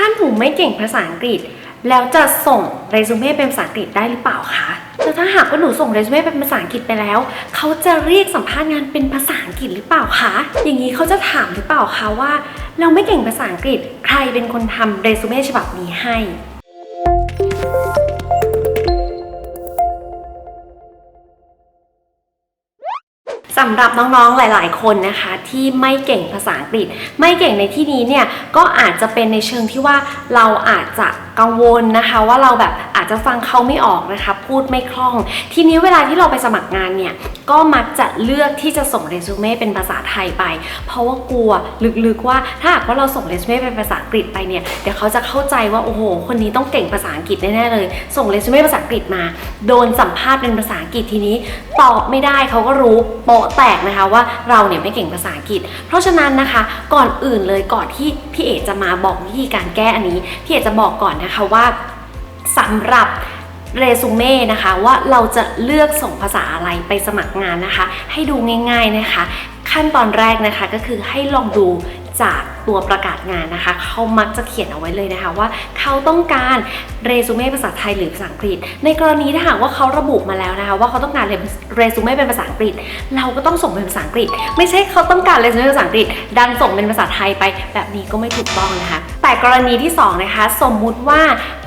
ถ้าหนูไม่เก่งภาษาอังกฤษ แล้วจะส่งเรซูเม่เป็นภาษาอังกฤษได้หรือเปล่าคะแล้วถ้าหากว่าหนูส่งเรซูเม่เป็นภาษาอังกฤษไปแล้ว เขาจะเรียกสัมภาษณ์งานเป็นภาษาอังกฤษหรือเปล่าคะ อย่างนี้เขาจะถามหรือเปล่าคะว่า เราไม่เก่งภาษาอังกฤษ ใครเป็นคนทำเรซูเม่ฉบับนี้ให้ำหรับน้องๆหลาย ๆ คนนะคะที่ไม่เก่งภาษาอังกฤษ ไม่เก่งในที่นี้เนี่ยก็อาจจะเป็นในเชิงที่ว่าเราอาจจะ กังวลนะคะว่าเราแบบอาจจะฟังเขาไม่ออกนะคะพูดไม่คล่อง ทีนี้เวลาที่เราไปสมัครงานเนี่ยก็มักจะเลือกที่จะส่งเรซูเม่เป็นภาษาไทยไป เพราะว่ากลัวลึกๆว่าถ้าหากว่าเราส่งเรซูเม่เป็นภาษาอังกฤษไปเนี่ยเดี๋ยวเขาจะเข้าใจว่าโอ้โห คนนี้ต้องเก่งภาษาอังกฤษแน่ๆเลย ส่งเรซูเม่ภาษาอังกฤษมา โดนสัมภาษณ์เป็นภาษาอังกฤษทีนี้ ตอบไม่ได้เขาก็รู้โปะแตกนะคะว่าเราเนี่ยไม่เก่งภาษาอังกฤษ เพราะฉะนั้นนะคะ ก่อนอื่นเลยก่อนที่พี่เอกจะมาบอกวิธีการแก้อันนี้พี่เอกจะบอกก่อนนะคะว่าสำหรับเรซูเม่นะคะว่าเราจะเลือกส่งภาษาอะไรไปสมัครงานนะคะ ให้ดูง่าย ๆนะคะ ขั้นตอนแรกนะคะก็คือให้ลองดู จากตัวประกาศงานนะคะ เขามักจะเขียนเอาไว้เลยนะคะว่าเขาต้องการเรซูเม่ภาษาไทยหรือภาษาอังกฤษ ในกรณีถ้าหากว่าเขาระบุมาแล้วนะคะ ว่าเขาต้องการเรซูเม่เป็นภาษาอังกฤษ เราก็ต้องส่งเป็นภาษาอังกฤษ ไม่ใช่เขาต้องการเรซูเม่ภาษาอังกฤษ ดันส่งเป็นภาษาไทยไป แบบนี้ก็ไม่ถูกต้องนะคะ แต่กรณีที่สองนะคะ สมมุติว่า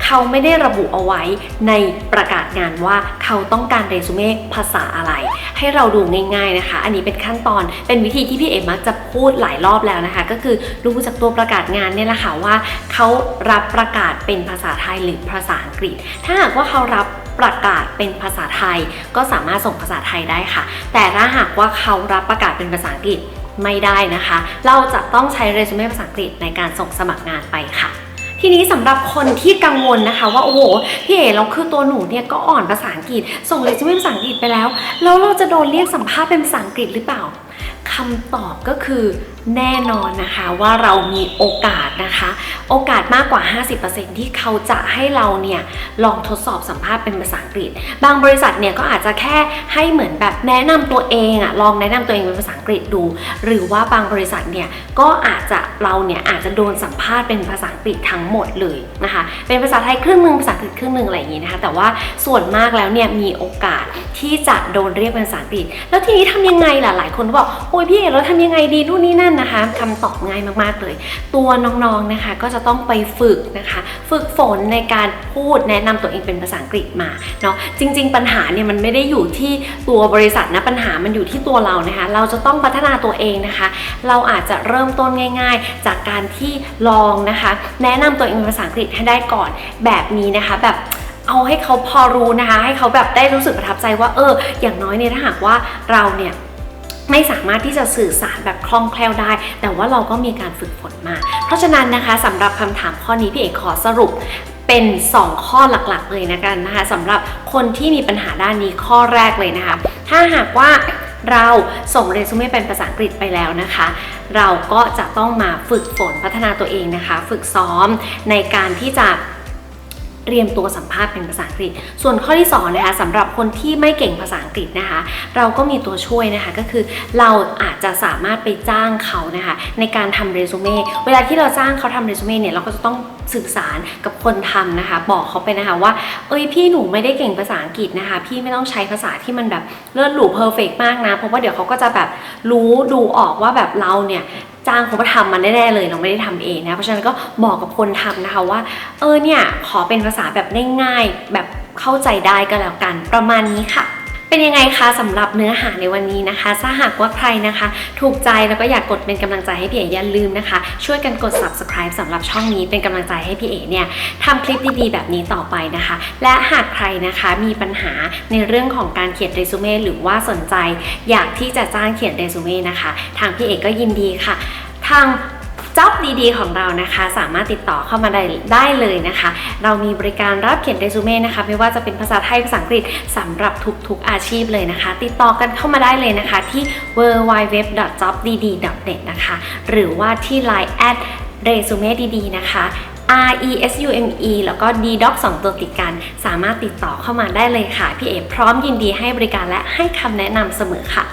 เขาไม่ได้ระบุเอาไว้ในประกาศงานว่าเขาต้องการเรซูเม่ภาษาอะไร ให้เราดูง่าย ๆนะคะ อันนี้เป็นขั้นตอนเป็นวิธีที่พี่เอ๋มักจะพูดหลายรอบแล้วนะคะก็คือดูจากตัวประกาศงานเนี่ยแหละค่ะว่าเขารับประกาศเป็นภาษาไทยหรือภาษาอังกฤษ ถ้าหากว่าเขารับประกาศเป็นภาษาไทย ก็สามารถส่งภาษาไทยได้ค่ะ แต่ถ้าหากว่าเขารับประกาศเป็นภาษาอังกฤษไม่ได้นะคะ เราจะต้องใช้เรซูเม่ภาษาอังกฤษในการส่งสมัครงานไปค่ะทีนี้สำหรับคนที่กังวลนะคะว่าโอ้โหพี่เอ๋เราคือตัวหนูเนี่ยก็อ่อนภาษาอังกฤษ ส่งเรซูเม่ภาษาอังกฤษไปแล้ว แล้วเราจะโดนเรียกสัมภาษณ์เป็นภาษาอังกฤษหรือเปล่าคำตอบก็คือแน่นอนนะคะว่าเรามีโอกาสนะคะ โอกาสมากกว่า 50%ที่เขาจะให้เราเนี่ยลองทดสอบสัมภาษณ์เป็นภาษาอังกฤษ บางบริษัทเนี่ยก็อาจจะแค่ให้เหมือนแบบแนะนำตัวเองอะลองแนะนำตัวเองเป็นภาษาอังกฤษดู หรือว่าบางบริษัทเนี่ยก็อาจจะเราเนี่ยอาจจะโดนสัมภาษณ์เป็นภาษาอังกฤษทั้งหมดเลยนะคะ เป็นภาษาไทยครึ่งหนึ่งภาษาอังกฤษครึ่งหนึ่งอะไรอย่างงี้นะคะ แต่ว่าส่วนมากแล้วเนี่ยมีโอกาสที่จะโดนเรียกเป็นภาษาอังกฤษ แล้วทีนี้ทำยังไงล่ะหลายคนก็บอกโอ้ยพี่เอ๋เราทำยังไงดีนู่นนี่นั่นนะคะคำตอบง่ายมากๆเลย ตัวน้องๆนะคะก็จะต้องไปฝึกนะคะ ฝึกฝนในการพูดแนะนำตัวเองเป็นภาษาอังกฤษมาเนาะจริง ๆ ปัญหาเนี่ยมันไม่ได้อยู่ที่ตัวบริษัทนะปัญหามันอยู่ที่ตัวเรานะคะ เราจะต้องพัฒนาตัวเองนะคะ เราอาจจะเริ่มต้นง่าย ๆ จากการที่ลองนะคะ แนะนำตัวเองเป็นภาษาอังกฤษให้ได้ก่อนแบบนี้นะคะแบบเอาให้เขาพอรู้นะคะ ให้เขาแบบได้รู้สึกประทับใจว่าเออ อย่างน้อยเนี่ยถ้าหากว่าเราเนี่ย ไม่สามารถที่จะสื่อสารแบบคล่องแคล่วได้ แต่ว่าเราก็มีการฝึกฝนมา เพราะฉะนั้นนะคะสำหรับคำถามข้อนี้พี่เอกขอสรุปเป็น 2 ข้อหลักๆ เลยนะกันนะคะสำหรับคนที่มีปัญหาด้านนี้ข้อแรกเลยนะคะ ถ้าหากว่าเราส่งเรซูเม่เป็นภาษาอังกฤษไปแล้วนะคะ เราก็จะต้องมาฝึกฝนพัฒนาตัวเองนะคะ ฝึกซ้อมในการที่จะ เตรียมตัวสัมภาษณ์เป็นภาษาอังกฤษ ส่วนข้อที่2นะคะสำหรับคนที่ไม่เก่งภาษาอังกฤษนะคะ เราก็มีตัวช่วยนะคะก็คือเราอาจจะสามารถไปจ้างเขานะคะในการทำเรซูเม่เวลาที่เราจ้างเขาทำเรซูเม่เนี่ยเราก็จะต้องสื่อสารกับคนทำนะคะ บอกเขาไปนะคะว่า เอ้ยพี่หนูไม่ได้เก่งภาษาอังกฤษนะคะ พี่ไม่ต้องใช้ภาษาที่มันแบบเลิศหรูเพอร์เฟกมากนะ เพราะว่าเดี๋ยวเขาก็จะแบบรู้ดูออกว่าแบบเราเนี่ย จ้างเขามาทำมันแน่ๆเลยเราไม่ได้ทำเองนะเพราะฉะนั้นก็บอกกับคนทำนะคะว่า เออเนี่ยขอเป็นภาษาแบบง่ายๆแบบเข้าใจได้ก็แล้วกัน ประมาณนี้ค่ะ เป็นยังไงคะสำหรับเนื้อหาในวันนี้นะคะ ถ้าหากว่าใครนะคะ ถูกใจแล้วก็อยากกดเป็นกำลังใจให้พี่เอ๋อย่าลืมนะคะ ช่วยกันกด subscribe สำหรับช่องนี้เป็นกำลังใจให้พี่เอ๋เนี่ยทำคลิปดีๆ แบบนี้ต่อไปนะคะ และหากใครนะคะมีปัญหาในเรื่องของการเขียนเรซูเม่หรือว่าสนใจ อยากที่จะจ้างเขียนเรซูเม่นะคะ ทางพี่เอ๋ก็ยินดีค่ะ ทาง จ็อบดีๆ ของเรานะคะ สามารถติดต่อเข้ามาได้ได้เลยนะคะ เรามีบริการรับเขียนเรซูเม่นะคะ ไม่ว่าจะเป็นภาษาไทยภาษาอังกฤษสำหรับทุกๆอาชีพเลยนะคะ ติดต่อกันเข้ามาได้เลยนะคะ ที่ www.jobdd.net นะคะ หรือว่าที่ line at resume ดีๆนะคะ R E S U M E แล้วก็ D Doc 2 ตัวติดกัน สามารถติดต่อเข้ามาได้เลยค่ะ พี่เอพร้อมยินดีให้บริการและให้คำแนะนำเสมอค่ะ